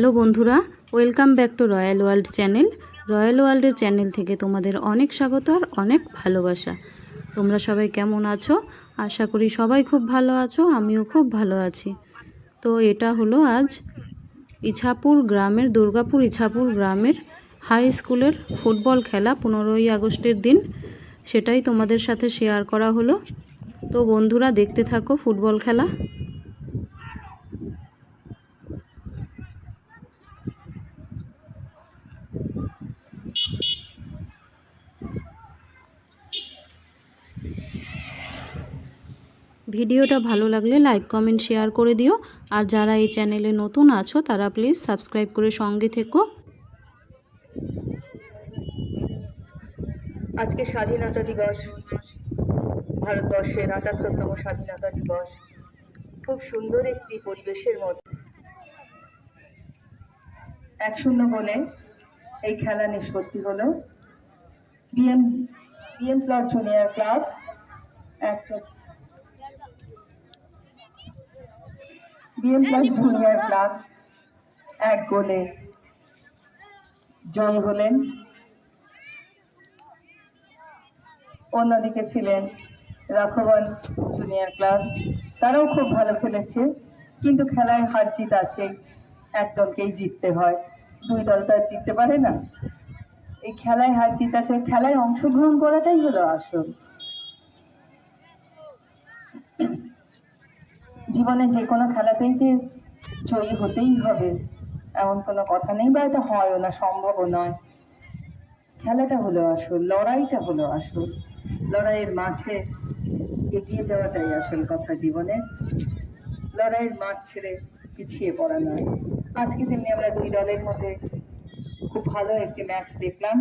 Hello বন্ধুরা, welcome back to Royal World channel. Royal ওয়ার্ল্ডের channel থেকে তোমাদের অনেক স্বাগত আর অনেক ভালোবাসা। তোমরা সবাই কেমন আছো? আশা করি সবাই খুব ভালো আছো, আমিও খুব ভালো আছি। তো এটা হলো আজ ইছাপুর গ্রামের, দুর্গাপুর ইছাপুর গ্রামের হাই স্কুলের ফুটবল খেলা পনেরোই আগস্টের দিন। সেটাই তোমাদের সাথে শেয়ার করা হলো। তো বন্ধুরা, দেখতে থাকো ফুটবল খেলা। ভিডিওটা ভালো লাগলে লাইক, কমেন্ট, শেয়ার করে দিও। আর যারা এই চ্যানেলে নতুন আছো, তারা প্লিজ সাবস্ক্রাইব করে সঙ্গে থেকো। আজকে স্বাধীনতা দিবস, ভারতবর্ষের আটাত্তরতম স্বাধীনতা দিবস। খুব সুন্দর একটি পরিবেশের মধ্যে। এক শূন্য বলে এই খেলা নিষ্পত্তি হলো। BM BM plot junior club, এক বিএম প্লট জুনিয়র ক্লাব এক গোলে জয়ী হলেন। অন্যদিকে ছিলেন রাঘবন জুনিয়র ক্লাব তারাও খুব ভালো খেলেছে, কিন্তু খেলায় হার জিত আছে। এক দলকেই জিততে হয়। দুই দল তো আর জিততে পারে না। এই খেলায় হার জিত আছে, খেলায় অংশগ্রহণ করাটাই হলো আসল। জীবনে যে কোনো খেলাতেই যে জয়ী হতেই হবে, এমন কোনো কথা নেই বা এটা হয়ও না, সম্ভবও নয়। খেলাটা হলো আসল, লড়াইটা হলো আসল। লড়াইয়ের মাঠে এগিয়ে যাওয়াটাই আসল কথা জীবনে। লড়াইয়ের মাঠ ছেড়ে পিছিয়ে পড়া নয়। আজকে তেমনি আমরা দুই দলের মধ্যে খুব ভালো একটি ম্যাচ দেখলাম।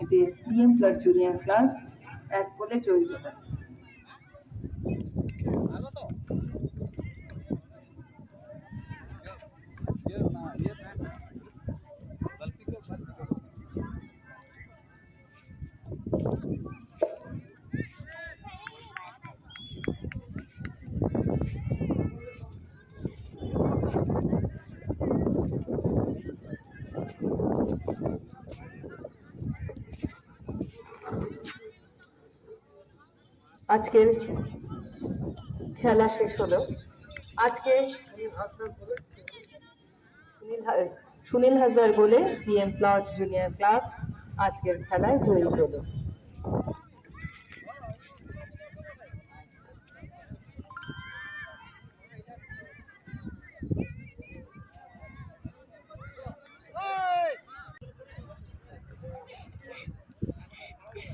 এতে বিএম প্লাস জুনিয়র ক্লাব এক বলে জয়ী আজকের খেলা শেষ হলো। আজকে সুনীল হাজার বলে বিএম প্লট জুনিয়র ক্লাব আজকের খেলায় জয়ী হলো।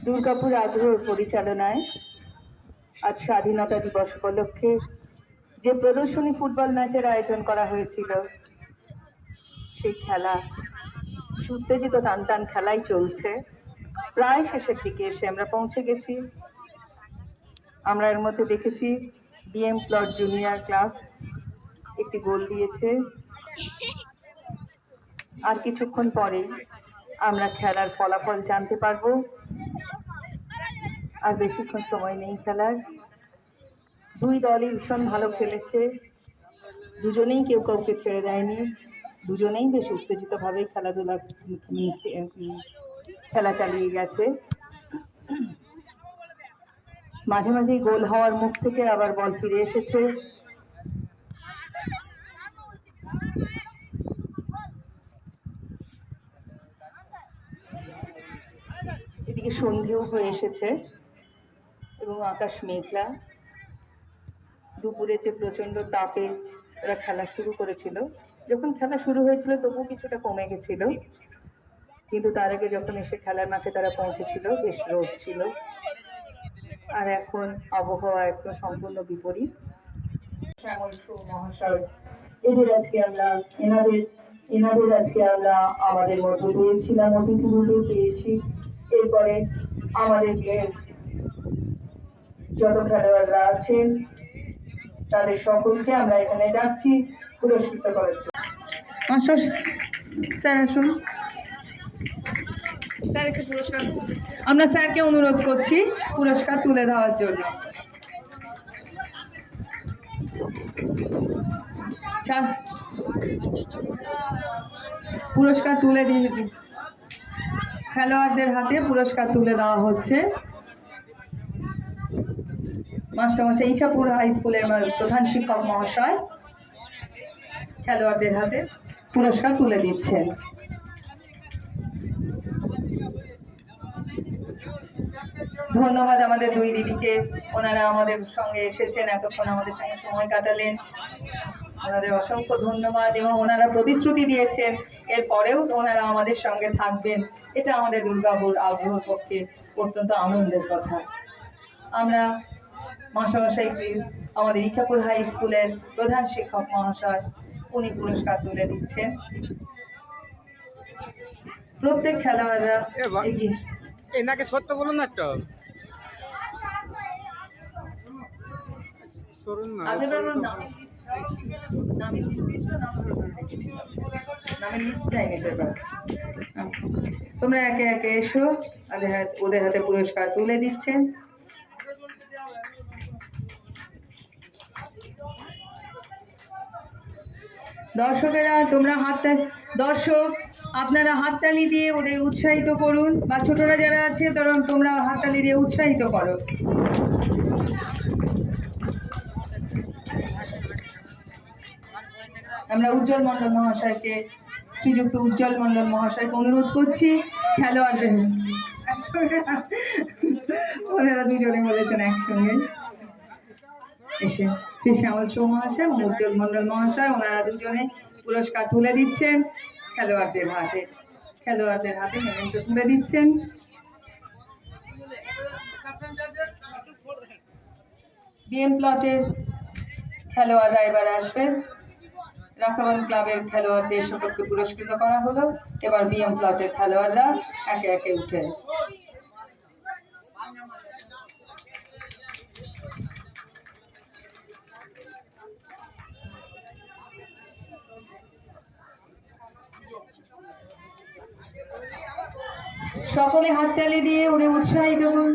দুর্গাপুর আগ্রহ পরিচালনায় আজ স্বাধীনতা দিবস উপলক্ষে যে প্রদর্শনী ফুটবল ম্যাচের আয়োজন করা হয়েছিল, সেই খেলা উত্তেজিত টান টান খেলাই চলছে। প্রায় শেষের দিকে এসে আমরা পৌঁছে গেছি। আমরা এর মধ্যে দেখেছি বিএম প্লট জুনিয়র ক্লাব একটি গোল দিয়েছে। আর কিছুক্ষণ পরে আমরা খেলার ফলাফল জানতে পারব। আর বেশিক্ষণ সময় নেই খেলার। দুই দলই ভীষণ ভালো খেলেছে। দুজনেই কেউ কাউকে ছেড়ে দেয়নি। দুজনেই বেশ উত্তেজিতভাবেই খেলাধুলা, খেলা চালিয়ে গেছে। মাঝে মাঝেই গোল হওয়ার মুখ থেকে আবার বল ফিরে এসেছে। এদিকে সন্ধেও হয়ে এসেছে এবং আকাশ মেঘলা। দুপুরে যে প্রচণ্ড তাপে ওরা খেলা শুরু করেছিল। যখন খেলা শুরু হয়েছিল তবু কিছুটা কমে গেছিল। কিন্তু তার আগে যখন এসে খেলার মাঠে তারা পৌঁছেছিল, বেশ রোদ ছিল। আর এখন আবহাওয়া একদম সম্পূর্ণ বিপরীত। মহাশয় এদের আজকে আমরা, এনাদের এনাদের আজকে আমরা আমাদের মধ্যে পেয়েছিলাম অতিথি রূপে পেয়েছি। এরপরে আমাদেরকে যত খেলোয়াড়রা আছেন তাদের সকলকে আমরা এখানে ডাকছি পুরস্কৃত করার জন্য। আসুন স্যার আসুন। স্যার, একটা পুরস্কার আমরা স্যারকে অনুরোধ করছি পুরস্কার তুলে দেওয়ার জন্য। পুরস্কার তুলে দিয়ে খেলোয়াড়দের হাতে পুরস্কার তুলে দেওয়া হচ্ছে। মাস্টারমশাই ইছাপুর হাই স্কুলের প্রধান শিক্ষক মহাশয়, খেলোয়াড়দের হাতে পুরস্কার তুলে দিচ্ছেন। ধন্যবাদ আমাদের দুই দিদিকে। ওনারা আমাদের সঙ্গে এসেছেন, এতক্ষণ আমাদের সঙ্গে সময় কাটালেন। ওনাদের অসংখ্য ধন্যবাদ এবং ওনারা প্রতিশ্রুতি দিয়েছেন, এরপরেও ওনারা আমাদের সঙ্গে থাকবেন। এটা আমাদের দুর্গাপুর আগ্রহ পক্ষে অত্যন্ত আনন্দের কথা। আমরা মাস্টারমশাইকে আমাদের ইচ্ছাপুর হাই স্কুলের প্রধান শিক্ষক মহাশয় উনি পুরস্কার তুলে দিচ্ছেন। প্রত্যেক খেলোয়াড়রা এগিয়ে এনাকে সত্য বলুন না একটা। এবার তোমরা একে একে এসো ওদের হাতে পুরস্কার তুলে দিচ্ছেন। দর্শকেরা, তোমরা হাতটা, দর্শক, আপনারা হাততালি দিয়ে ওদের উৎসাহিত করুন, বা ছোটরা যারা আছে, তারা, তোমরা হাততালি দিয়ে উৎসাহিত করো। আমরা উজ্জ্বল মণ্ডল মহাশয়কে, শ্রীযুক্ত উজ্জ্বল মণ্ডল মহাশয়কে অনুরোধ করছি, খেলোয়াড়দের। ওনারা দুজনে বলেছেন একসঙ্গে। এসে শ্রী শ্যামল চৌ মহাশয় উজ্জ্বল মণ্ডল মহাশয়, ওনারা দুজনে পুরস্কার তুলে দিচ্ছেন। খেলোয়াড়দের হাতে খেলোয়াড়দের হাতে মেমেন্টো তুলে দিচ্ছেন। বিএম প্লটের খেলোয়াড়রা এবার আসবেন। রাখাবান ক্লাবের খেলোয়াড়দের সকলকে পুরস্কৃত করা হলো। এবার বিএম প্লটের খেলোয়াড়রা একে একে উঠে সকলে হাততালি দিয়ে ওদের উৎসাহিত করুন।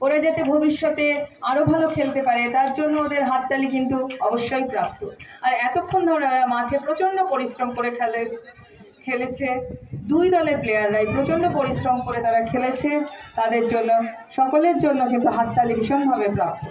ওরা যাতে ভবিষ্যতে আরও ভালো খেলতে পারে, তার জন্য ওদের হাততালি কিন্তু অবশ্যই প্রাপ্ত। আর এতক্ষণ ধরে ওরা মাঠে প্রচণ্ড পরিশ্রম করে খেলে, খেলেছে। দুই দলের প্লেয়াররাই প্রচণ্ড পরিশ্রম করে তারা খেলেছে। তাদের জন্য, সকলের জন্য কিন্তু হাততালি ভীষণভাবে প্রাপ্ত।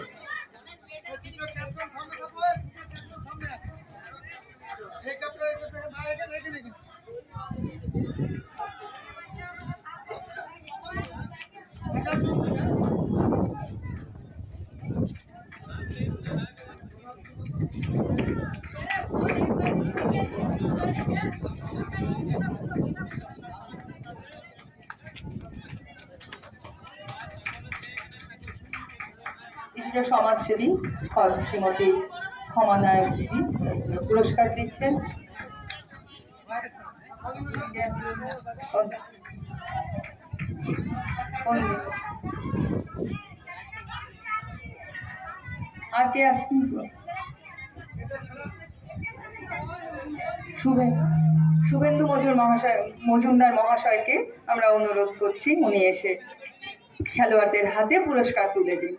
সমাজসেবী ফল শ্রীমতী ক্ষমা নায়ক দিদি পুরস্কার দিচ্ছেন। আছেন? শুভে শুভেন্দু মজুর মহাশয় মজুমদার মহাশয়কে আমরা অনুরোধ করছি, উনি এসে খেলোয়াড়দের হাতে পুরস্কার তুলে দিন।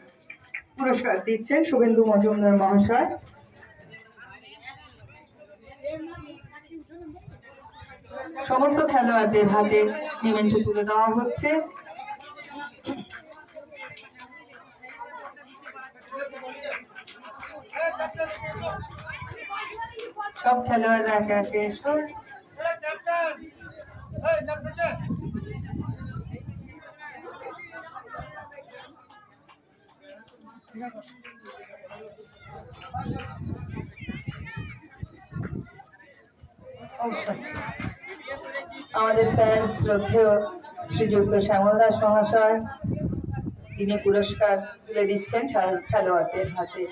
পুরস্কার দিচ্ছেন শুভেন্দু মজুমদার মহাশয়। সমস্ত খেলোয়াড়দের হাতে নিমেন্টো তুলে দেওয়া হচ্ছে। সব খেলোয়াড়রা একে একে এসো। আমাদের স্যার শ্রদ্ধেয় শ্রীযুক্ত শ্যামল দাস মহাশয়, তিনি পুরস্কার তুলে দিচ্ছেন খেল- খেলোয়াড়দের হাতে